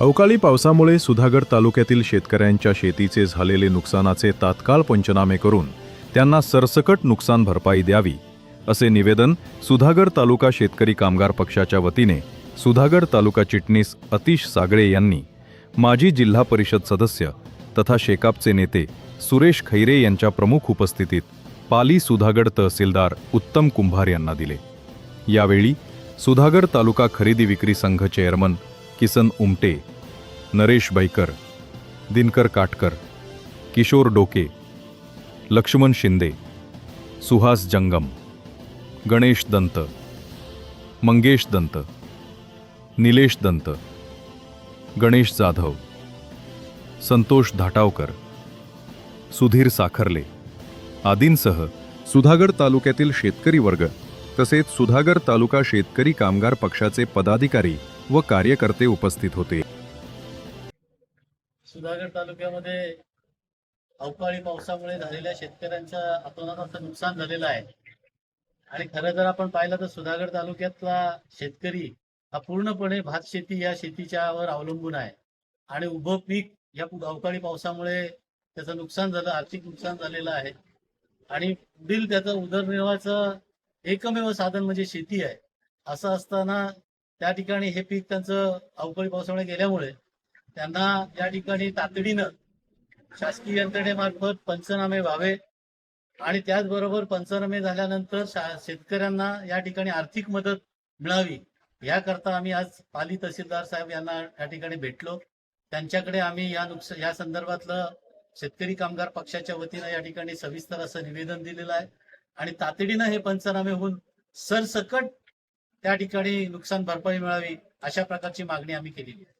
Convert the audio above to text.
अवकाळी पावसामुळे सुधागड तालुक्यातील शेतकऱ्यांच्या शेतीचे झालेले नुकसानाचे तात्काळ पंचनामे करून त्यांना सरसकट नुकसान भरपाई द्यावी असे निवेदन सुधागड तालुका शेतकरी कामगार पक्षाच्या वतीने सुधागड तालुका चिटणीस अतिश सागळे यांनी माजी जिल्हा परिषद सदस्य तथा शेकापचे नेते सुरेश खैरे यांच्या प्रमुख उपस्थितीत पाली सुधागड तहसीलदार उत्तम कुंभार यांना दिले. यावेळी सुधागड तालुका खरेदी विक्री संघ चेअरमन किसन उमटे नरेश बैकर दिनकर काटकर किशोर डोके लक्ष्मण शिंदे सुहास जंगम गणेश दंत मंगेश दंत निलेश दंत गणेश जाधव संतोष धाटावकर सुधीर साखरले आदींसह सुधागड तालुक्यातील शेतकरी वर्ग तसेच सुधागड तालुका शेतकरी कामगार पक्षाचे पदाधिकारी व कार्यकर्ते उपस्थित होते. सुधागड तालुक्यामध्ये अवकाळी पावसामुळे झालेल्या शेतकऱ्यांच्या अतोनात नुकसान झालेलं आहे. आणि खरं जर आपण पाहिलं तर सुधागड तालुक्यातला शेतकरी हा पूर्णपणे भात शेती या शेतीच्यावर अवलंबून आहे. आणि उभं पीक या अवकाळी पावसामुळे त्याचं नुकसान झालं आर्थिक नुकसान झालेलं आहे. आणि पुढील त्याचं उदरनिर्वाहाचं एकमेव साधन म्हणजे शेती आहे. असं असताना त्या ठिकाणी हे पीक त्यांचं अवकाळी पावसामुळे गेल्यामुळे त्यांना या ठिकाणी तातडीनं शासकीय यंत्रणेमार्फत पंचनामे व्हावे आणि त्याचबरोबर पंचनामे झाल्यानंतर शा- शेतकऱ्यांना या ठिकाणी आर्थिक मदत मिळावी याकरता आम्ही आज पाली तहसीलदार साहेब यांना या ठिकाणी भेटलो. त्यांच्याकडे आम्ही या नुकसान या संदर्भातलं शेतकरी कामगार पक्षाच्या वतीनं या ठिकाणी सविस्तर असं निवेदन दिलेलं आहे आणि तातडीनं हे पंचनामे होऊन सरसकट त्या ठिकाणी नुकसान भरपाई मिळावी अशा प्रकारची मागणी आम्ही केलेली आहे.